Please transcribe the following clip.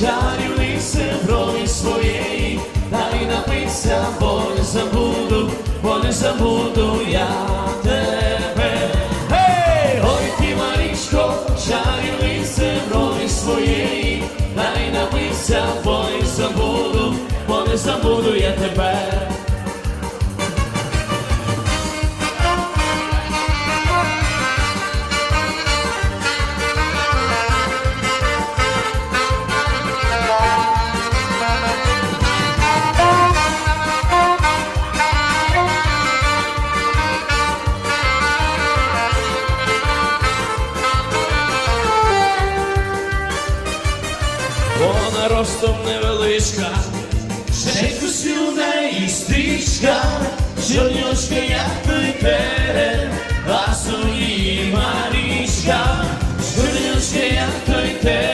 чарівниці крові своєї, дай напися, бо не забуду, бо не забуду я тебе. Hey! ой ти, Марічко, чарівниці крові своєї, дай напися, бо не забуду, бо не забуду я тебе. Вона ростом невеличка, ще й у неї стрічка, чорнючка, як той а сумні Марічка, чорнючка, як той.